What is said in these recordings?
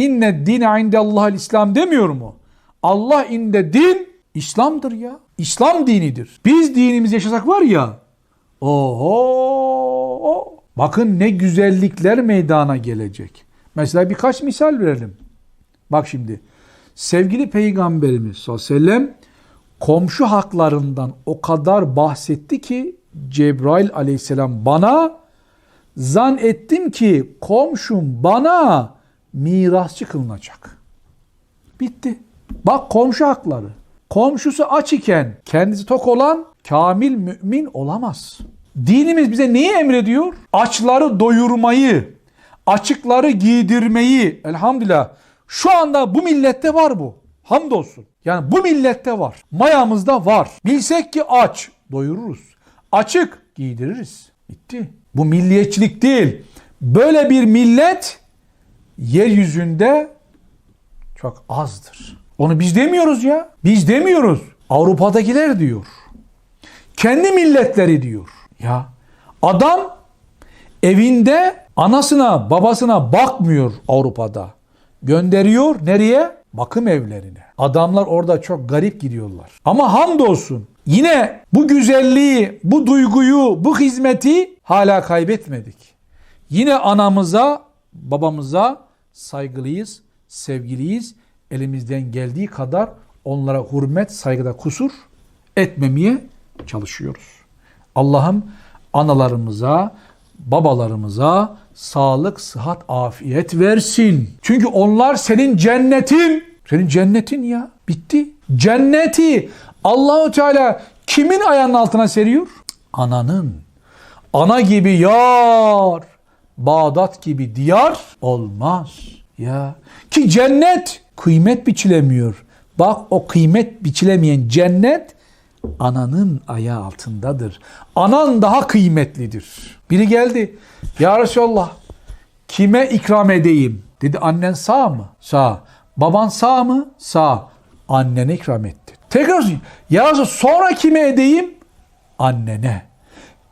İnne dine indellahil İslam demiyor mu? Allah inde din İslam'dır ya. İslam dinidir. Biz dinimizi yaşasak var ya. Oho! Bakın ne güzellikler meydana gelecek. Mesela birkaç misal verelim. Bak şimdi. Sevgili Peygamberimiz sallallahu aleyhi ve sellem komşu haklarından o kadar bahsetti ki Cebrail aleyhisselam bana zan ettim ki komşum bana mirasçı kılınacak. Bitti. Bak komşu hakları. Komşusu aç iken kendisi tok olan kamil mümin olamaz. Dinimiz bize neyi emrediyor? Açları doyurmayı, açıkları giydirmeyi. Elhamdülillah. Şu anda bu millette var bu. Hamdolsun. Yani bu millette var. Mayamızda var. Bilsek ki aç, doyururuz. Açık, giydiririz. Bitti. Bu milliyetçilik değil. Böyle bir millet yeryüzünde çok azdır. Onu biz demiyoruz ya. Biz demiyoruz. Avrupa'dakiler diyor. Kendi milletleri diyor. Ya adam evinde anasına babasına bakmıyor Avrupa'da. Gönderiyor nereye? Bakım evlerine. Adamlar orada çok garip gidiyorlar. Ama hamdolsun yine bu güzelliği, bu duyguyu, bu hizmeti hala kaybetmedik. Yine anamıza, babamıza saygılıyız, sevgiliyiz. Elimizden geldiği kadar onlara hürmet, saygıda kusur etmemeye çalışıyoruz. Allah'ım analarımıza, babalarımıza sağlık, sıhhat, afiyet versin. Çünkü onlar senin cennetin. Senin cennetin ya. Bitti. Cenneti Allahu Teala kimin ayağının altına seriyor? Ananın. Ana gibi yar, Bağdat gibi diyar olmaz. Ya ki cennet kıymet biçilemiyor. Bak o kıymet biçilemeyen cennet ananın ayağı altındadır. Anan daha kıymetlidir. Biri geldi. Ya Resulallah kime ikram edeyim? Dedi annen sağ mı? Sağ. Baban sağ mı? Sağ. Annene ikram etti. Tekrar ya Resulallah sonra kime edeyim? Annene.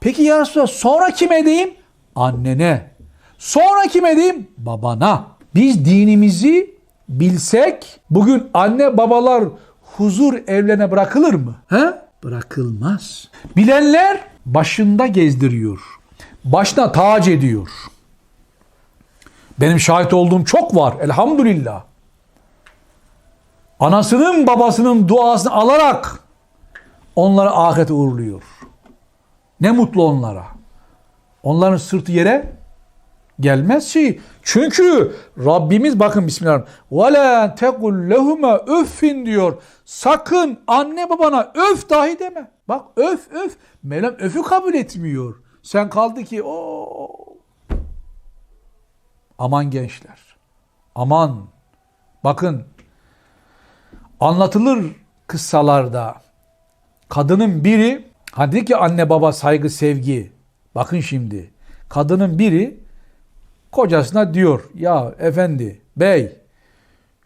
Peki ya Resulallah sonra kime edeyim? Annene. Sonra kime edeyim? Babana. Biz dinimizi bilsek bugün anne babalar huzur evlerine bırakılır mı? He? Bırakılmaz. Bilenler başında gezdiriyor. Başına tac ediyor. Benim şahit olduğum çok var elhamdülillah. Anasının babasının duasını alarak onları ahirete uğurluyor. Ne mutlu onlara. Onların sırtı yere gelmez şey. Çünkü Rabbimiz bakın. Ve la tekul lehuma öffin diyor. Sakın anne babana öf dahi deme. Bak öf öf. Mevlam öfü kabul etmiyor. Sen kaldı ki o Aman gençler. Aman. Bakın anlatılır kıssalarda kadının biri hadi ki anne baba saygı sevgi. Bakın şimdi. Kadının biri kocasına diyor ya efendi bey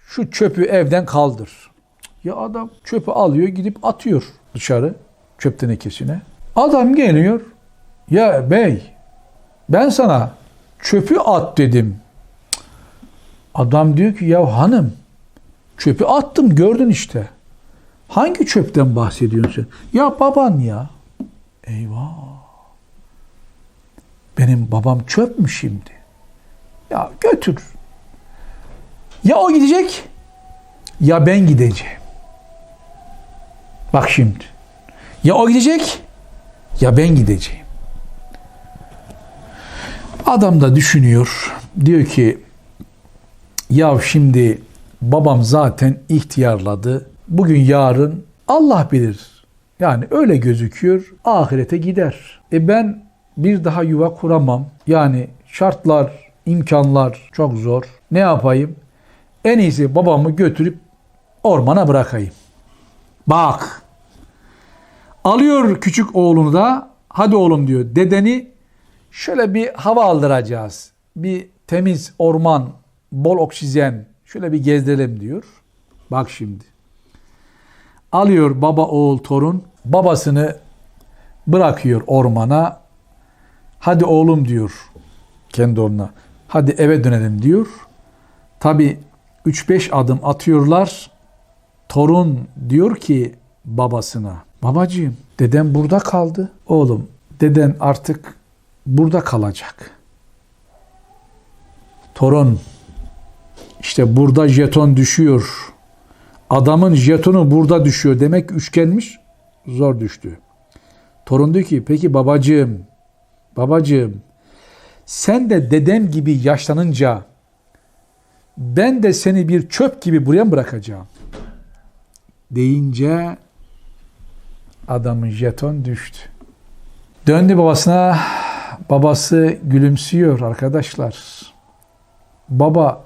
şu çöpü evden kaldır. Ya adam çöpü alıyor gidip atıyor dışarı çöp tenekesine. Adam geliyor ya bey ben sana çöpü at dedim. Adam diyor ki ya hanım çöpü attım gördün işte. Hangi çöpten bahsediyorsun sen? Ya baban ya. Eyvah. Benim babam çöp mü şimdi? Ya götür. Ya o gidecek ya ben gideceğim. Bak şimdi. Ya o gidecek ya ben gideceğim. Adam da düşünüyor. Diyor ki ya şimdi babam zaten ihtiyarladı. Bugün yarın Allah bilir. Yani öyle gözüküyor. Ahirete gider. E ben bir daha yuva kuramam. Yani şartlar, imkanlar çok zor. Ne yapayım? En iyisi babamı götürüp ormana bırakayım. Bak. Alıyor küçük oğlunu da hadi oğlum diyor dedeni şöyle bir hava aldıracağız. Bir temiz orman, bol oksijen şöyle bir gezdirelim diyor. Bak şimdi. Alıyor baba oğul torun babasını bırakıyor ormana. Hadi oğlum diyor kendi oğluna. Hadi eve dönelim diyor. Tabi 3-5 adım atıyorlar. Torun diyor ki babasına, babacığım dedem burada kaldı. Oğlum deden artık burada kalacak. Torun işte burada jeton düşüyor. Adamın jetonu burada düşüyor. Demek üçgenmiş. Zor düştü. Torun diyor ki peki babacığım, babacığım sen de dedem gibi yaşlanınca ben de seni bir çöp gibi buraya mı bırakacağım? Deyince adamın jeton düştü. Döndü babasına. Babası gülümsüyor arkadaşlar. Baba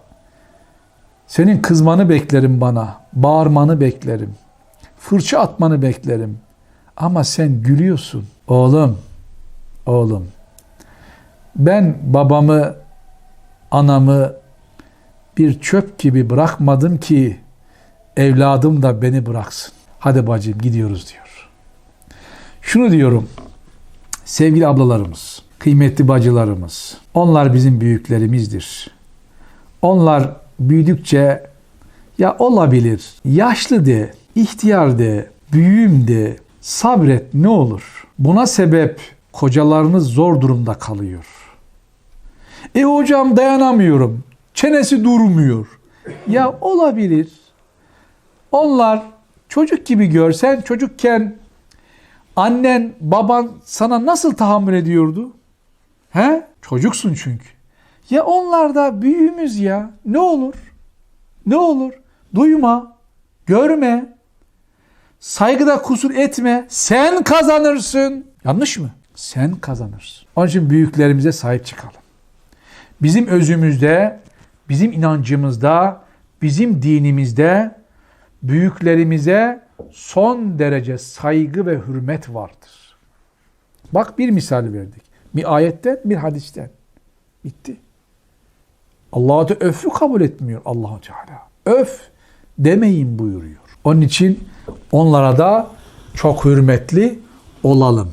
senin kızmanı beklerim bana. Bağırmanı beklerim. Fırça atmanı beklerim. Ama sen gülüyorsun. Oğlum, oğlum. Ben babamı, anamı bir çöp gibi bırakmadım ki evladım da beni bıraksın. Hadi bacım gidiyoruz diyor. Şunu diyorum. Sevgili ablalarımız, kıymetli bacılarımız. Onlar bizim büyüklerimizdir. Onlar büyüdükçe ya olabilir, yaşlı de, ihtiyar de, büyüğüm de, sabret ne olur. Buna sebep kocalarınız zor durumda kalıyor. E hocam dayanamıyorum. Çenesi durmuyor. Ya olabilir. Onlar çocuk gibi görsen çocukken annen baban sana nasıl tahammül ediyordu? He? Çocuksun çünkü. Ya onlar da büyüğümüz ya. Ne olur? Ne olur? Duyma, görme, saygıda kusur etme. Sen kazanırsın. Yanlış mı? Sen kazanırsın. Onun için büyüklerimize sahip çıkalım. Bizim özümüzde, bizim inancımızda, bizim dinimizde büyüklerimize son derece saygı ve hürmet vardır. Bak bir misal verdik. Bir ayetten, bir hadisten. Bitti. Allah da öfü kabul etmiyor Allahu Teala. Öf demeyin buyuruyor. Onun için onlara da çok hürmetli olalım.